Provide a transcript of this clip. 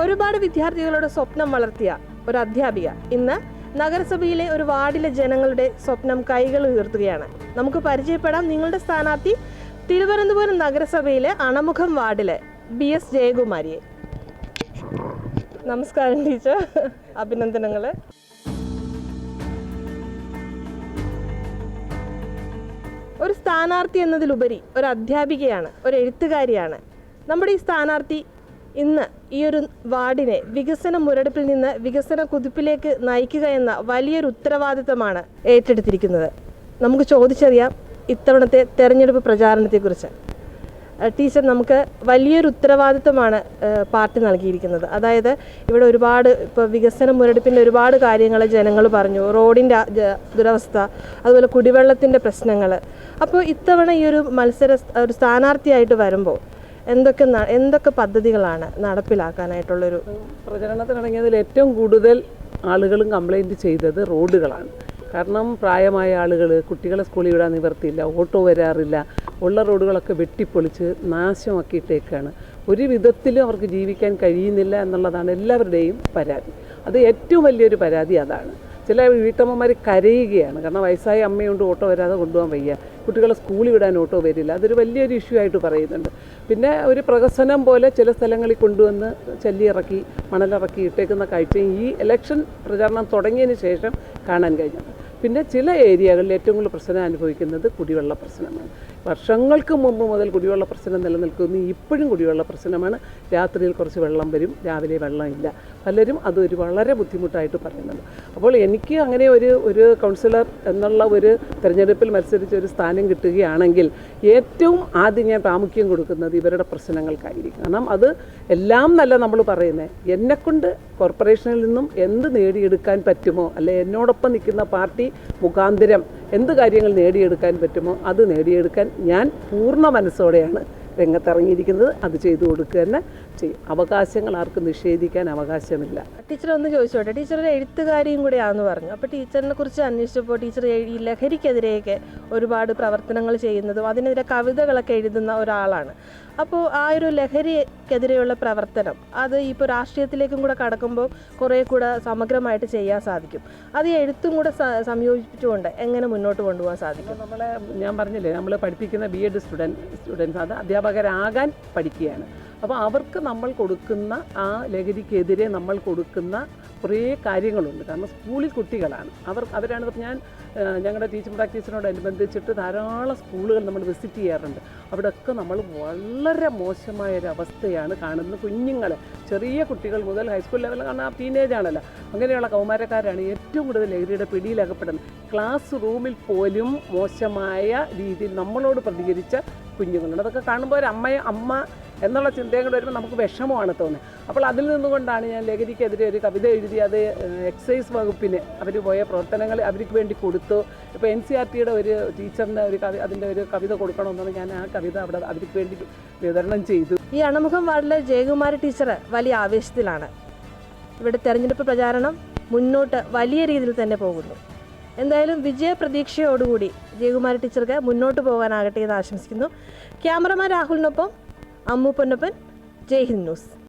ഒരുപാട് വിദ്യാർത്ഥികളുടെ സ്വപ്നം വളർത്തിയ ഒരു അധ്യാപിക ഇന്ന് നഗരസഭയിലെ ഒരു വാർഡിലെ ജനങ്ങളുടെ സ്വപ്നം കൈകൾ ഉയർത്തുകയാണ്. നമുക്ക് പരിചയപ്പെടാം. നിങ്ങളുടെ സ്ഥാനാർത്ഥി തിരുവനന്തപുരം നഗരസഭയിലെ അണമുഖം വാർഡിലെ ബി എസ് ജയകുമാരിയെ. നമസ്കാരം ടീച്ചർ. അഭിനന്ദനങ്ങൾ ഒരു സ്ഥാനാർത്ഥി എന്നതിലുപരി ഒരു അധ്യാപികയാണ് ഒരു എഴുത്തുകാരിയാണ്. നമ്മുടെ ഈ സ്ഥാനാർത്ഥി ഇന്ന് ഈ ഒരു വാർഡിനെ വികസന മുരടിപ്പിൽ നിന്ന് വികസന കുതിപ്പിലേക്ക് നയിക്കുക എന്ന വലിയൊരു ഉത്തരവാദിത്തമാണ് ഏറ്റെടുത്തിരിക്കുന്നത്. നമുക്ക് ചോദിച്ചറിയാം ഇത്തവണത്തെ തെരഞ്ഞെടുപ്പ് പ്രചാരണത്തെക്കുറിച്ച്. ടീച്ചർ നമുക്ക് വലിയൊരു ഉത്തരവാദിത്തമാണ് പാർട്ടി നൽകിയിരിക്കുന്നത്. അതായത് ഇവിടെ ഒരുപാട് ഇപ്പോൾ വികസന മുരടിപ്പിന്റെ ഒരുപാട് കാര്യങ്ങൾ ജനങ്ങൾ പറഞ്ഞു. റോഡിന്റെ ദുരവസ്ഥ അതുപോലെ കുടിവെള്ളത്തിന്റെ പ്രശ്നങ്ങൾ അപ്പോൾ ഇത്തവണ ഈ ഒരു മത്സര ഒരു സ്ഥാനാർത്ഥിയായിട്ട് വരുമ്പോൾ എന്തൊക്കെ എന്തൊക്കെ പദ്ധതികളാണ് നടപ്പിലാക്കാനായിട്ടുള്ളൊരു പ്രചരണത്തിനിറങ്ങിയതിൽ ഏറ്റവും കൂടുതൽ ആളുകളും കംപ്ലൈന്റ് ചെയ്തത് റോഡുകളാണ്. കാരണം പ്രായമായ ആളുകൾ കുട്ടികളെ സ്കൂളിൽ വിടാൻ നിവർത്തിയില്ല ഓട്ടോ വരാറില്ല ഉള്ള റോഡുകളൊക്കെ വെട്ടിപ്പൊളിച്ച് നാശമാക്കിയിട്ടേക്കാണ്. ഒരു വിധത്തിലും അവർക്ക് ജീവിക്കാൻ കഴിയുന്നില്ല എന്നുള്ളതാണ് എല്ലാവരുടെയും പരാതി. അത് ഏറ്റവും വലിയൊരു പരാതി അതാണ്. ചില വീട്ടമ്മമാർ കരയുകയാണ്. കാരണം വയസ്സായ അമ്മയുണ്ട് ഓട്ടോ വരാതെ കൊണ്ടുപോകാൻ വയ്യ. കുട്ടികളെ സ്കൂളിൽ വിടാൻ ഓട്ടോ വരില്ല. അതൊരു വലിയൊരു ഇഷ്യൂ ആയിട്ട് പറയുന്നുണ്ട്. പിന്നെ ഒരു പ്രഹസനം പോലെ ചില സ്ഥലങ്ങളിൽ കൊണ്ടുവന്ന് ചല്ലിയിറക്കി മണലിറക്കി ഇട്ടേക്കുന്ന കാഴ്ചയും ഈ ഇലക്ഷൻ പ്രചാരണം തുടങ്ങിയതിന് ശേഷം കാണാൻ കഴിഞ്ഞു പിന്നെ ചില ഏരിയകളിൽ ഏറ്റവും കൂടുതൽ പ്രശ്നം അനുഭവിക്കുന്നത് കുടിവെള്ള പ്രശ്നമാണ്. വർഷങ്ങൾക്ക് മുമ്പ് മുതൽ കുടിവെള്ള പ്രശ്നം നിലനിൽക്കുന്നു. ഇപ്പോഴും കുടിവെള്ള പ്രശ്നമാണ്. രാത്രിയിൽ കുറച്ച് വെള്ളം വരും. രാവിലെ വെള്ളമില്ല. പലരും അതൊരു വളരെ ബുദ്ധിമുട്ടായിട്ട് പറയുന്നുണ്ട്. അപ്പോൾ എനിക്ക് അങ്ങനെ ഒരു ഒരു കൗൺസിലർ എന്നുള്ള ഒരു തിരഞ്ഞെടുപ്പിൽ മത്സരിച്ച് ഒരു സ്ഥാനം കിട്ടുകയാണെങ്കിൽ ഏറ്റവും ആദ്യം ഞാൻ പ്രാമുഖ്യം കൊടുക്കുന്നത് ഇവരുടെ പ്രശ്നങ്ങൾക്കായിരിക്കും. കാരണം അത് എല്ലാം നല്ല നമ്മൾ പറയുന്നത് എന്നെക്കൊണ്ട് കോർപ്പറേഷനിൽ നിന്നും എന്ത് നേടിയെടുക്കാൻ പറ്റുമോ? അല്ലെ എന്നോടൊപ്പം നിൽക്കുന്ന പാർട്ടി മുഖാന്തരം എന്ത് കാര്യങ്ങൾ നേടിയെടുക്കാൻ പറ്റുമോ അത് നേടിയെടുക്കാൻ ഞാൻ പൂർണ മനസ്സോടെയാണ് രംഗത്തിറങ്ങിയിരിക്കുന്നത് അത് ചെയ്തു കൊടുക്കുക തന്നെ ചെയ്യും. അവകാശങ്ങൾ ആർക്കും നിഷേധിക്കാൻ അവകാശമില്ല. ടീച്ചർ ഒന്ന് ചോദിച്ചോട്ടെ? ടീച്ചർ ഒരു എഴുത്തുകാരിയും കൂടെയാണെന്ന് പറഞ്ഞു. അപ്പോൾ ടീച്ചറിനെ കുറിച്ച് അന്വേഷിച്ചപ്പോൾ ടീച്ചർ ഈ ലഹരിക്കെതിരെയൊക്കെ ഒരുപാട് പ്രവർത്തനങ്ങൾ ചെയ്യുന്നതും അതിനെതിരെ കവിതകളൊക്കെ എഴുതുന്ന ഒരാളാണ്. അപ്പോൾ ആ ഒരു ലഹരിക്കെതിരെയുള്ള പ്രവർത്തനം അത് ഇപ്പോൾ രാഷ്ട്രീയത്തിലേക്കും കൂടെ കടക്കുമ്പോൾ കുറേ കൂടെ സമഗ്രമായിട്ട് ചെയ്യാൻ സാധിക്കും. അത് എഴുത്തും കൂടെ സംയോജിപ്പിച്ചുകൊണ്ട് എങ്ങനെ മുന്നോട്ട് കൊണ്ടുപോകാൻ സാധിക്കും? നമ്മളെ ഞാൻ പറഞ്ഞില്ലേ നമ്മൾ പഠിപ്പിക്കുന്ന ബി എഡ് സ്റ്റുഡന്റ് സ്റ്റുഡൻസ് അത് അധ്യാപകരാകാൻ പഠിക്കുകയാണ്. അപ്പോൾ അവർക്ക് നമ്മൾ കൊടുക്കുന്ന ആ ലഹരിക്കെതിരെ നമ്മൾ കൊടുക്കുന്ന കുറേ കാര്യങ്ങളുണ്ട്. കാരണം സ്കൂളിൽ കുട്ടികളാണ്. അവർ അവരാണ് ഞാൻ ഞങ്ങളുടെ ടീച്ചിങ് പ്രാക്ടീസിനോടനുബന്ധിച്ചിട്ട് ധാരാളം സ്കൂളുകൾ നമ്മൾ വിസിറ്റ് ചെയ്യാറുണ്ട്. അവിടെയൊക്കെ നമ്മൾ വളരെ മോശമായ ഒരു അവസ്ഥയാണ് കാണുന്നത്. കുഞ്ഞുങ്ങൾ ചെറിയ കുട്ടികൾ മുതൽ ഹൈസ്കൂൾ ലെവലിൽ കാരണം ആ ടീനേജ് ആണല്ലോ. അങ്ങനെയുള്ള കൗമാരക്കാരാണ് ഏറ്റവും കൂടുതൽ ലഹരിയുടെ പിടിയിലകപ്പെടുന്നത് ക്ലാസ് റൂമിൽ പോലും മോശമായ രീതിയിൽ നമ്മളോട് പ്രതികരിച്ച കുഞ്ഞുങ്ങളുണ്ട്. അതൊക്കെ കാണുമ്പോൾ ഒരു അമ്മയെ അമ്മ എന്നുള്ള ചിന്തയും കൂടെ വരുമ്പോൾ നമുക്ക് വിഷമമാണ് തോന്നുന്നത്. അപ്പോൾ അതിൽ നിന്നുകൊണ്ടാണ് ഞാൻ ലഹരിക്കെതിരെ ഒരു കവിത എഴുതി അത് എക്സൈസ് വകുപ്പിന് അവർ പോയ പ്രവർത്തനങ്ങൾ അവർക്ക് വേണ്ടി കൊടുത്തു. ഇപ്പോൾ എൻ സി ആർ ടിയുടെ ഒരു ടീച്ചറിന്റെ ഒരു കവി അതിന്റെ ഒരു കവിത കൊടുക്കണമെന്നാണ് ഞാൻ ആ കവിത അവിടെ അവർക്ക് വേണ്ടി വിതരണം ചെയ്തു. ഈ അണമുഖം വാർഡിലെ ജയകുമാരി ടീച്ചർ വലിയ ആവേശത്തിലാണ്. ഇവിടെ തെരഞ്ഞെടുപ്പ് പ്രചാരണം മുന്നോട്ട് വലിയ രീതിയിൽ തന്നെ പോകുന്നു. എന്തായാലും വിജയപ്രതീക്ഷയോടുകൂടി ജയകുമാരി ടീച്ചർക്ക് മുന്നോട്ട് പോകാനാകട്ടെ എന്ന് ആശംസിക്കുന്നു. ക്യാമറമാൻ രാഹുലിനൊപ്പം അമ്മു പൊന്നപ്പൻ ജയ് ഹിന്ദ് ന്യൂസ്.